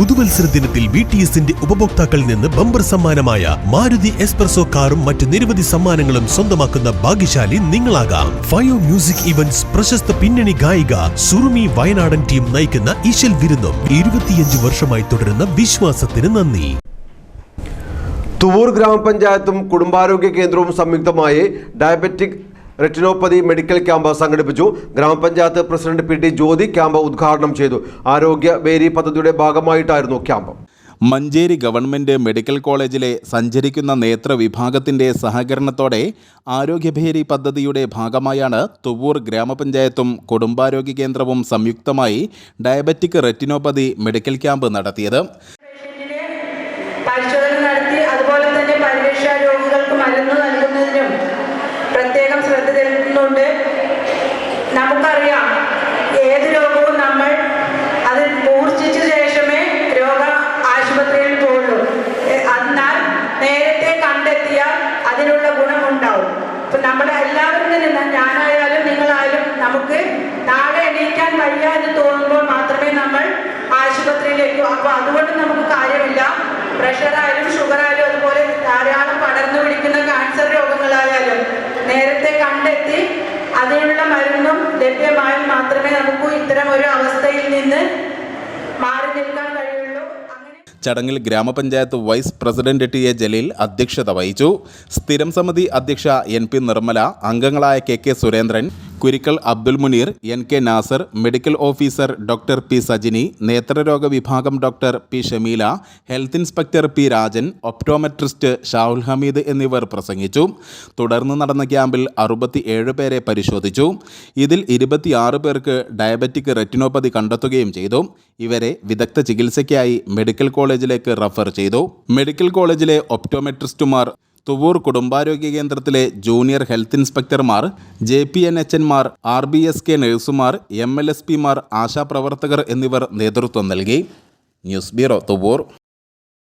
പുതുവത്സര ദിനത്തിൽ B T എസിന്റെ ഉപഭോക്താക്കളിൽ നിന്ന് ബമ്പർ സമ്മാനമായ മാരുതി എസ്പ്രസോ കാറും മറ്റ് നിരവധി സമ്മാനങ്ങളും സ്വന്തമാക്കുന്ന ഭാഗ്യശാലി നിങ്ങളാകാം. ഫയോ മ്യൂസിക് ഇവന്റ്സ് പ്രശസ്ത പിന്നണി ഗായിക സുറുമി വയനാടൻ ടീം നയിക്കുന്ന ഈശൽ വിരുന്നും ഇരുപത്തിയഞ്ച് വർഷമായി തുടരുന്ന വിശ്വാസത്തിന് നന്ദി. തുവൂർ ഗ്രാമപഞ്ചായത്തും കുടുംബാരോഗ്യ കേന്ദ്രവും സംയുക്തമായി ഡയബറ്റിക് റെറ്റിനോപ്പതി മെഡിക്കൽ ക്യാമ്പ് സംഘടിപ്പിച്ചു. ഗ്രാമപഞ്ചായത്ത് president P T Jyothi camp ഉദ്ഘാടനം ചെയ്തു. ആരോഗ്യ വേരി പദ്ധതിയുടെ ഭാഗമായിട്ടായിരുന്നു ക്യാമ്പ് മഞ്ചേരി ഗവൺമെന്റ് മെഡിക്കൽ കോളേജിലെ സഞ്ചരിക്കുന്ന നേത്ര വിഭാഗത്തിന്റെ സഹകരണത്തോടെ ആരോഗ്യഭേരി പദ്ധതിയുടെ ഭാഗമായാണ് തുവൂർ ഗ്രാമപഞ്ചായത്തും കുടുംബാരോഗ്യ കേന്ദ്രവും സംയുക്തമായി ഡയബറ്റിക് റെറ്റിനോപ്പതി മെഡിക്കൽ ക്യാമ്പ് നടത്തിയത്. പരിശോധന നടത്തി അതുപോലെ തന്നെ പരിരക്ഷ രോഗികൾക്ക് മരുന്ന് നൽകുന്നതിനും പ്രത്യേകം ശ്രദ്ധ ചെലുത്തുന്നുണ്ട് നമുക്കറിയാം ഏത് രോഗവും നമ്മൾ അത് മൂർച്ഛിച്ച ശേഷമേ രോഗ ആശുപത്രിയിൽ പോകുള്ളൂ എന്നാൽ നേരത്തെ കണ്ടെത്തിയാൽ അതിനുള്ള ഗുണമുണ്ടാവും ഇപ്പൊ നമ്മുടെ എല്ലാവരും തന്നെ ഞാനായാലും ലഭ്യമായാൽ മാത്രമേ നമുക്ക് ഇത്തരം ഒരു അവസ്ഥയിൽ നിന്ന് മാറി നിൽക്കാൻ കഴിയുള്ളൂ. ചടങ്ങിൽ grama panchayat vice president T A Jaleel അധ്യക്ഷത വഹിച്ചു. സ്ഥിരം സമിതി അധ്യക്ഷ എൻ പി നിർമ്മല അംഗങ്ങളായ K K Surendran Kurikkal Abdul Muneer N K Nasar medical officer doctor P. Sajini നേത്രരോഗ വിഭാഗം doctor P. Shameela health inspector P. Rajan optometrist Shahul Hameed എന്നിവർ പ്രസംഗിച്ചു. തുടർന്ന് നടന്ന ക്യാമ്പിൽ അറുപത്തി ഏഴ് പേരെ പരിശോധിച്ചു. ഇതിൽ ഇരുപത്തിയാറ് പേർക്ക് ഡയബറ്റിക് റെറ്റിനോപ്പതി കണ്ടെത്തുകയും ചെയ്തു. ഇവരെ വിദഗ്ധ ചികിത്സയ്ക്കായി മെഡിക്കൽ കോളേജിലേക്ക് റഫർ ചെയ്തു. മെഡിക്കൽ കോളേജിലെ ഒപ്റ്റോമെട്രിസ്റ്റുമാർ തുവൂർ കുടുംബാരോഗ്യ കേന്ദ്രത്തിലെ ജൂനിയർ ഹെൽത്ത് ഇൻസ്പെക്ടർമാർ ജെ പി എൻ എച്ച് എൻമാർ ആർ ബി എസ് കെ നഴ്സുമാർ എം എൽ എസ് പിമാർ ആശാപ്രവർത്തകർ എന്നിവർ നേതൃത്വം നൽകി. News bureau Thuvur.